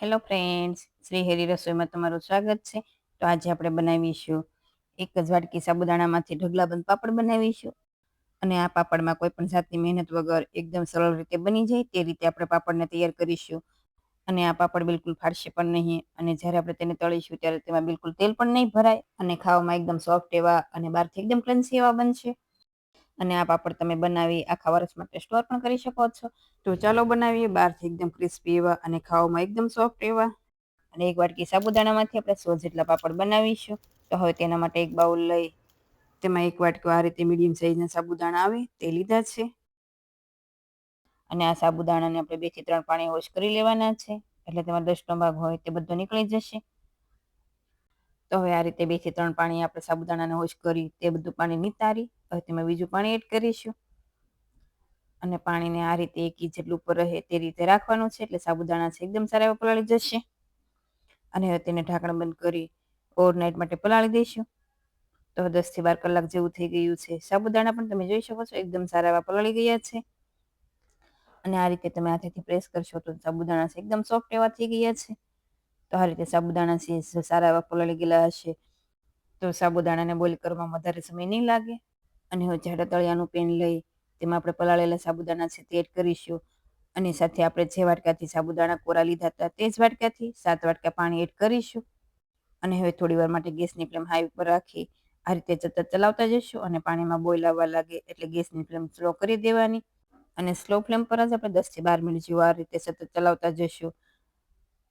Hello friends Shri હેરી રસોઈમાં તમારું સ્વાગત છે. તો આજે આપણે બનાવીશું એક જ વાટકી સાબુદાણામાંથી ઢગલાબંધ પાપડ બનાવીશું. અને આ પાપડમાં કોઈ પણ જાતની મહેનત વગર એકદમ સરળ રીતે બની જાય તે રીતે આપણે પાપડને તૈયાર કરીશું. અને આ પાપડ બિલકુલ ફાટશે પણ નહીં. અને જ્યારે આપણે તેને તળીશું ત્યારે તેમાં બિલકુલ તેલ પણ નહીં ભરાય. અને ખાવામાં એકદમ સોફ્ટ એવા અને બહારથી એકદમ ક્રન્સી એવા બનશે. અને આ પાપડ તમે બનાવી આખા વર્ષ માટે સ્ટોર પણ કરી શકો છો. તો ચાલો બનાવીએ બહારથી એકદમ ક્રિસ્પી એવા અને ખાવામાં એકદમ સોફ્ટ એવા. અને એક વાટકી સાબુદાણામાંથી આપણે સો જેટલા પાપડ બનાવીશું. તો હવે તેના માટે એક બાઉલ લઈ, તેમાં એક વાટકો આ રીતે મીડિયમ સાઇઝના સાબુદાણા આવે તે લીધા છે. અને આ સાબુદાણાને આપણે બેથી ત્રણ પાણી વોશ કરી લેવાના છે. એટલે તેમાં દસનો ભાગ હોય તે બધો નીકળી જશે. તો હવે આ રીતે બેથી ત્રણ પાણી આપણે સાબુદાણાને વોશ કરી તે બધું પાણી નિતારી હવે તેમાં બીજું પાણી એડ કરીશું. અને પાણીને આ રીતે એક ઇંચ જેટલું ઉપર રહે તે રીતે રાખવાનું છે, એટલે સાબુદાણા છે, એકદમ સારા એવા પલાળી જશે. અને હવે તેને ઢાંકણ બંધ કરી ઓવરનાઇટ માટે પલાળી દઈશું. તો દસથી બાર કલાક જેવું થઈ ગયું છે. સાબુદાણા પણ તમે જોઈ શકો છો, એકદમ સારા એવા પલાળી ગયા છે. અને આ રીતે તમે હાથેથી પ્રેસ કરશો તો સાબુદાણા છે, એકદમ સોફ્ટ એવા થઈ ગયા છે. તો આ રીતે સાબુદાણા છે, સારા એવા પલાળી ગયેલા હશે. તો સાબુદાણાને બોઇલ કરવામાં વધારે સમય નહીં લાગે. અને હવે જાડા તળિયાનું પેન લઈ તેમાં આપણે પલાળેલા સાબુદાણા છે તે એડ કરીશું. અને સાથે આપણે જે વાટકાથી સાબુદાણા કોરા લીધા હતા તે જ વાટકાથી સાત વાટકા પાણી એડ કરીશું. અને હવે થોડી વાર માટે ગેસની ફ્લેમ હાઈ ઉપર રાખી આ રીતે સતત ચલાવતા જઈશું અને પાણીમાં બોઇલ આવવા લાગે એટલે ગેસની ફ્લેમ સ્લો કરી દેવાની. અને સ્લો ફ્લેમ પર જ આપણે દસથી બાર મિનિટ જેવું આ રીતે સતત ચલાવતા જઈશું.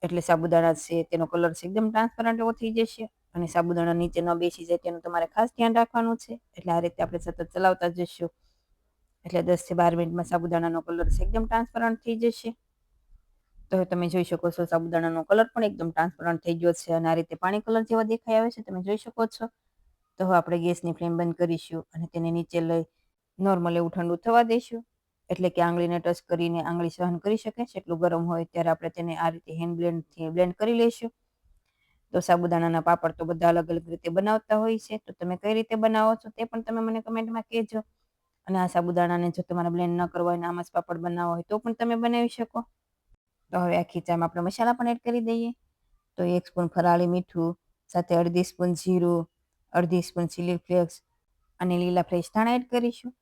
એટલે સાબુદાણા છે તેનો કલર છે એકદમ ટ્રાન્સપરન્ટ એવો થઈ જશે. અને સાબુદાણા નીચે ન બેસી જાય તેનું તમારે ખાસ ધ્યાન રાખવાનું છે. એટલે આ રીતે આપણે સતત ચલાવતા જઈશું. એટલે દસથી બાર મિનિટમાં સાબુદાણાનો કલર એકદમ ટ્રાન્સપરન્ટ થઈ જશે. તો તમે જોઈ શકો છો સાબુદાણાનો કલર પણ એકદમ ટ્રાન્સપરન્ટ થઈ ગયો છે અને આ રીતે પાણી કલર જેવા દેખાઈ આવે છે તમે જોઈ શકો છો. તો હવે આપણે ગેસની ફ્લેમ બંધ કરીશું અને તેને નીચે લઈ નોર્મલ એવું ઠંડુ થવા દઈશું. એટલે કે આંગળીને ટચ કરીને આંગળી સહન કરી શકે છે. એટલું ગરમ હોય ત્યારે આપણે તેને આ રીતે હેન્ડ બ્લેન્ડથી બ્લેન્ડ કરી લઈશું. તો સાબુદાણાના પાપડ તો બધા અલગ અલગ રીતે બનાવતા હોય છે. તો તમે કઈ રીતે બનાવો છો તે પણ તમે મને કમેન્ટમાં કહેજો. અને આ સાબુદાણાને જો તમારે બ્લેન્ડ ન કરવા હોય આમાં જ પાપડ બનાવવા હોય તો પણ તમે બનાવી શકો. તો હવે આ ખીચામાં આપણે મસાલા પણ એડ કરી દઈએ. તો એક સ્પૂન ફરાળી મીઠું, સાથે અડધી સ્પૂન જીરું, અડધી સ્પૂન ચીલી ફ્લેક્સ અને લીલા ફ્રેશ ધાણા એડ કરીશું.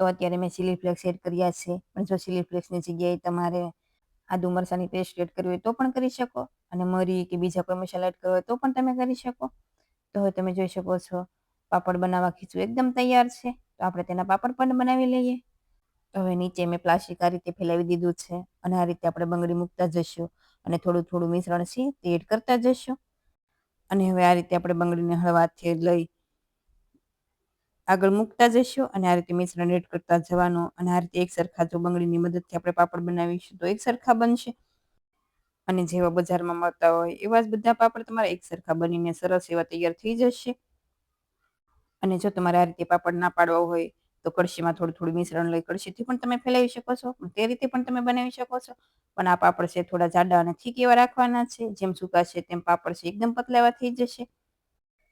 તો અત્યારે મેં ચીલી ફ્લેક્સ એડ કર્યા છે. પણ જો ચીલી ફ્લેક્સની જગ્યાએ તમારે આદુ મરચાંની પેસ્ટ એડ કરવી હોય તો પણ કરી શકો. અને મરી કે બીજા કોઈ મસાલા એડ કરવો હોય તો પણ તમે કરી શકો. તો હવે તમે જોઈ શકો છો, પાપડ બનાવવા ખીચું એકદમ તૈયાર છે. તો આપણે તેના પાપડ પણ બનાવી લઈએ. તો હવે નીચે મેં પ્લાસ્ટિક આ રીતે ફેલાવી દીધું છે. અને આ રીતે આપણે બંગડી મૂકતા જઈશું. અને થોડું થોડું મિશ્રણ છે તે એડ કરતા જઈશું. અને હવે આ રીતે આપણે બંગડીને હળવાથી લઈ આગળ મૂકતા જશો અને આ રીતે મિશ્રણ એડ કરતા જવાનું અને આ રીતે એક સરખા જો બંગડીની મદદથી આપણે પાપડ બનાવીશું તો એક સરખા બનશે. અને જેવા બજારમાં મળતા હોય એવા જ બધા પાપડ તમારા એક સરખા બનીને સરસ એવા તૈયાર થઈ જશે. અને જો તમારે આ રીતે પાપડ ના પાડવા હોય તો કળશીમાં થોડું થોડું મિશ્રણ લઈ કળશીથી પણ તમે ફેલાવી શકો છો તે રીતે પણ તમે બનાવી શકો છો. પણ આ પાપડ છે થોડા જાડા અને થીક એવા રાખવાના છે, જેમ સૂકા છે તેમ પાપડ છે એકદમ પતલા એવા થઈ જશે.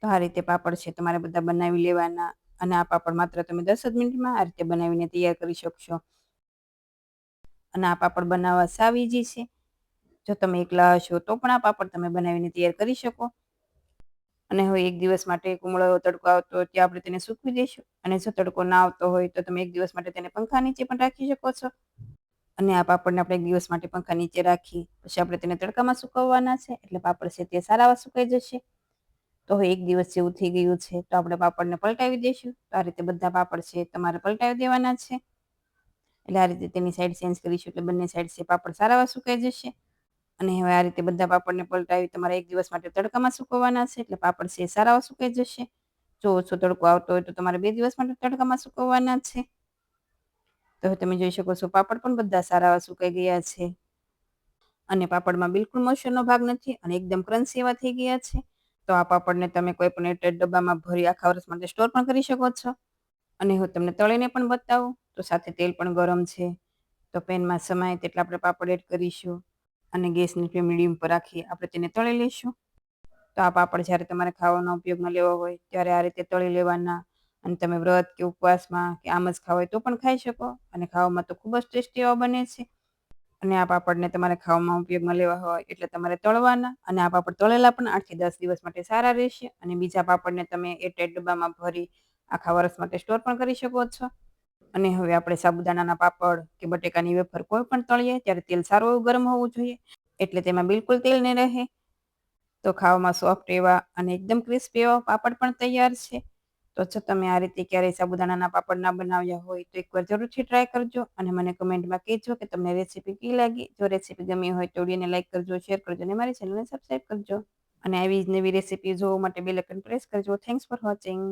તો આ રીતે પાપડ છે તમારે બધા બનાવી લેવાના અને આ પાપડ માત્ર તમે દસ જ મિનિટમાં આ રીતે બનાવીને તૈયાર કરી શકશો. અને આ પાપડ બનાવવા સાવ ઇઝી છે. જો તમે એકલા હશો તો પણ આ પાપડ તમે બનાવીને તૈયાર કરી શકો. અને હવે એક દિવસ માટે કુમળો તડકો આવતો હોય ત્યાં આપણે તેને સૂકવી દઈશું. અને જો તડકો ના આવતો હોય તો તમે એક દિવસ માટે તેને પંખા નીચે પણ રાખી શકો છો. અને આ પાપડને આપણે એક દિવસ માટે પંખા નીચે રાખી, પછી આપણે તેને તડકામાં સુકવવાના છે. એટલે પાપડ છે તે સારા સુકાઈ જશે. તો હવે એક દિવસ જેવું થઈ ગયું છે, તો આપણે પાપડને પલટાવી દઈશું. તો આ રીતે બધા પાપડ છે તમારે પલટાવી દેવાના છે. એટલે આ રીતે તેની સાઈડ ચેન્જ કરીશું એટલે બંને સાઈડ છે પાપડ સારા સુકાઈ જશે. અને હવે આ રીતે બધા પાપડને પલટાવી તમારે એક દિવસ માટે તડકામાં સુકવવાના છે, એટલે પાપડ છે સારા સુકાઈ જશે. જો ઓછો તડકો આવતો હોય તો તમારે બે દિવસ માટે તડકામાં સુકવવાના છે. તો તમે જોઈ શકો છો પાપડ પણ બધા સારા સુકાઈ ગયા છે. અને પાપડમાં બિલકુલ મોશનનો ભાગ નથી અને એકદમ ક્રન્સી એવા થઈ ગયા છે. તો આ પાપડને તમે કોઈ પણ એટેડ ડબ્બામાં ભરી આખા વર્ષ માટે સ્ટોર પણ કરી શકો છો. અને હું તમને તળીને પણ બતાવું, તો સાથે તેલ પણ ગરમ છે. તો પેનમાં સમાય તેટલા આપણે પાપડ એડ કરીશું અને ગેસની ફ્લેમ મીડિયમ પર રાખી આપણે તેને તળી લઈશું. તો આ પાપડ જ્યારે તમારે ખાવાનો ઉપયોગમાં લેવો હોય, ત્યારે આ રીતે તળી લેવાના. અને તમે વ્રત કે ઉપવાસમાં કે આમ જ ખાવા હોય તો પણ ખાઈ શકો. અને ખાવામાં તો ખૂબ જ ટેસ્ટી એવા બને છે. અને આ પાપડને તમારે ખાવામાં ઉપયોગમાં લેવા હોય એટલે તમારે તળવાના અને આ પાપડ તળેલા પણ આઠથી દસ દિવસ માટે સારા રહેશે અને બીજા પાપડને તમે એરટાઈટ ડબ્બામાં ભરી આખા વર્ષ માટે સ્ટોર પણ કરી શકો છો. અને હવે આપણે સાબુદાણાના પાપડ કે બટેકાની વેફર કોઈ પણ તળીએ ત્યારે તેલ સારું એવું ગરમ હોવું જોઈએ એટલે તેમાં બિલકુલ તેલ નહીં રહે. તો ખાવામાં સોફ્ટ એવા અને એકદમ ક્રિસ્પી એવા પાપડ પણ તૈયાર છે. તો જો તમે આ રીતે ક્યારેય સાબુદાણાના પાપડ ના બનાવ્યા હોય તો એકવાર જરૂરથી ટ્રાય કરજો અને મને કમેન્ટમાં કહેજો કે તમને રેસીપી કી લાગી. જો રેસીપી ગમી હોય તો વિડીયોને લાઈક કરજો શેર કરજો અને મારી ચેનલને સબસ્ક્રાઈબ કરજો. અને આવી જ નવી રેસીપી જોવા માટે બેલ આઇકન પ્રેસ કરજો. Thanks for watching